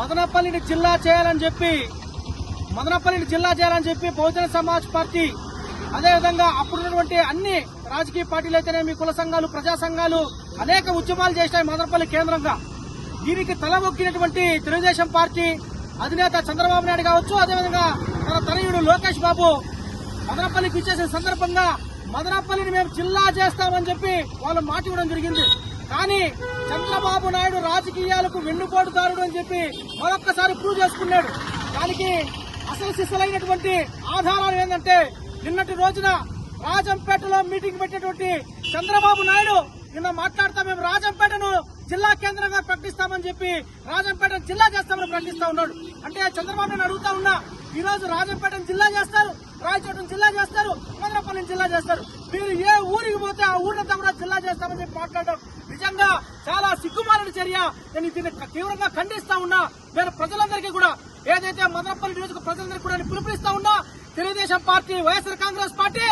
మదనపల్లిని జిల్లా చేయాలని చెప్పి మదనపల్లిని జిల్లా చేయాలని చెప్పి బహుజన సమాజ్ పార్టీ అదేవిధంగా అప్పుడున్నటువంటి అన్ని రాజకీయ పార్టీలు అయితేనేమి కుల సంఘాలు ప్రజా సంఘాలు అనేక ఉద్యమాలు చేశాయి మదనపల్లి కేంద్రంగా. దీనికి తల మొక్కినటువంటి తెలుగుదేశం పార్టీ అధినేత చంద్రబాబు నాయుడు కావచ్చు అదేవిధంగా తన తనయుడు లోకేష్ బాబు మదనపల్లికి ఇచ్చేసిన సందర్భంగా మదనపల్లిని మేము జిల్లా చేస్తామని చెప్పి వాళ్ళు మాట ఇవ్వడం జరిగింది. కానీ చంద్రబాబు నాయుడు రాజకీయాలకు వెన్నుపోటుదారుడు అని చెప్పి మరొక్కసారి ప్రూవ్ చేసుకున్నాడు. దానికి అసలు సిసలైనటువంటి ఆధారాలు ఏంటంటే నిన్నటి రోజున రాజంపేటలో మీటింగ్ పెట్టినటువంటి చంద్రబాబు నాయుడు నిన్న మాట్లాడతా మేము రాజంపేటను జిల్లా కేంద్రంగా ప్రకటిస్తామని చెప్పి రాజంపేట జిల్లా చేస్తామని ప్రకటిస్తా ఉన్నాడు. అంటే చంద్రబాబు నేను అడుగుతా ఉన్నా ఈ రోజు రాజంపేటను జిల్లా చేస్తారు రాయచోటను జిల్లా చేస్తారు మదనపల్లిని జిల్లా చేస్తారు. మీరు ఏ ఊరికి పోతే ఆ ఊరంతా కూడా జిల్లా చేస్తామని చెప్పి మాట్లాడడం నిజంగా చాలా సిగ్గుమాలిన చర్య. నేను దీన్ని తీవ్రంగా ఖండిస్తా ఉన్నా. నేను ప్రజలందరికీ కూడా ఏదైతే మదనపల్లి నియోజక ప్రజలందరికీ కూడా నేను పిలుపునిస్తా ఉన్నా తెలుగుదేశం పార్టీ వైఎస్ఆర్ కాంగ్రెస్ పార్టీ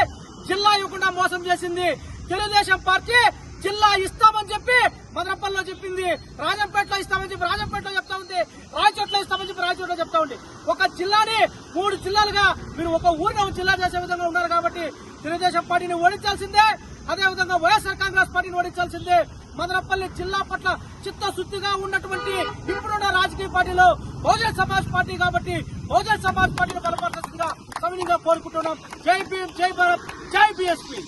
జిల్లా ఇవ్వకుండా మోసం చేసింది. తెలుగుదేశం పార్టీ జిల్లా ఇస్తామని చెప్పి మదనపల్లిలో చెప్పింది. రాజంపేటలో ఇస్తామని చెప్పి రాజంపేటలో చెప్తా ఉంది. రాయచోట్లో ఇస్తామని చెప్పి రాయచోట్లో చెప్తా ఉంది. ఒక జిల్లాని మూడు జిల్లాలుగా మీరు ఒక ఊరిని జిల్లా చేసే విధంగా ఉన్నారు కాబట్టి తెలుగుదేశం పార్టీని ఓడించాల్సిందే. అదేవిధంగా వైఎస్ఆర్ కాంగ్రెస్ పార్టీని ఓడించాల్సిందే. మదనపల్లి జిల్లా పట్ల చిత్తశుద్ధిగా ఉన్నటువంటి ఇప్పుడున్న రాజకీయ పార్టీలో బహుజన్ సమాజ్ పార్టీ కాబట్టి బహుజన్ సమాజ్ పార్టీని బలపరచాల్సిందిగా సవినీయంగా కోరుకుంటున్నాం. జై భీం జై భారత్ జై బీఎస్పీ.